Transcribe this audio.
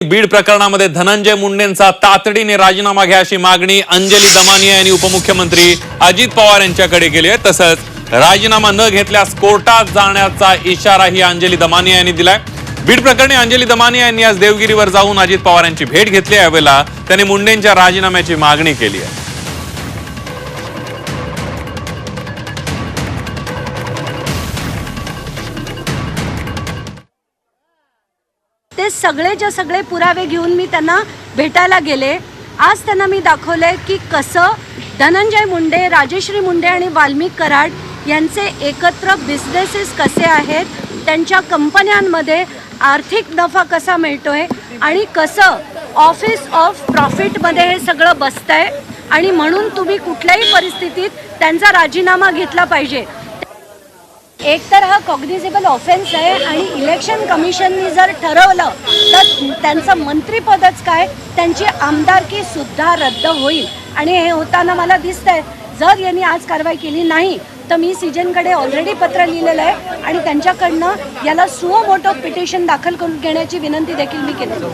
बीड प्रकरणामध्ये धनंजय मुंडेंचा तातडीने राजीनामा घ्या अशी मागणी अंजली दमानिया यांनी उपमुख्यमंत्री अजित पवार यांच्याकडे केली आहे. तसंच राजीनामा न घेतल्यास कोर्टात जाण्याचा इशाराही अंजली दमानिया यांनी दिलाय. बीड प्रकरणी अंजली दमानिया यांनी आज देवगिरीवर जाऊन अजित पवार यांची भेट घेतली यावेळेला त्यांनी मुंडेंच्या राजीनाम्याची मागणी केली आहे. ते सगळेच्या सगळे पुरावे घेऊन मी त्यांना भेटायला गेले. आज त्यांना मी दाखवलंय की कसं धनंजय मुंडे राजेश्री मुंडे आणि वाल्मिक कराड यांचे एकत्र बिझनेसेस कसे आहेत त्यांच्या कंपन्यांमध्ये आर्थिक नफा कसा मिळतोय आणि कसं ऑफिस ऑफ प्रॉफिटमध्ये हे सगळं बसतंय आणि म्हणून तुम्ही कुठल्याही परिस्थितीत त्यांचा राजीनामा घेतला पाहिजे. एक तर हा कॉग्निझेबल ऑफेन्स आहे आणि इलेक्शन कमिशननी जर ठरवलं तर त्यांचं मंत्रिपदच काय? त्यांची आमदारकी सुद्धा रद्द होईल. आणि हे होताना मला दिसतंय जर यांनी आज कारवाई केली नाही तर मी सीजनकडे ऑलरेडी पत्र लिहिलेलं आहे आणि त्यांच्याकडनं याला सुओ मोठं पिटिशन दाखल करून घेण्याची विनंती देखील मी केली.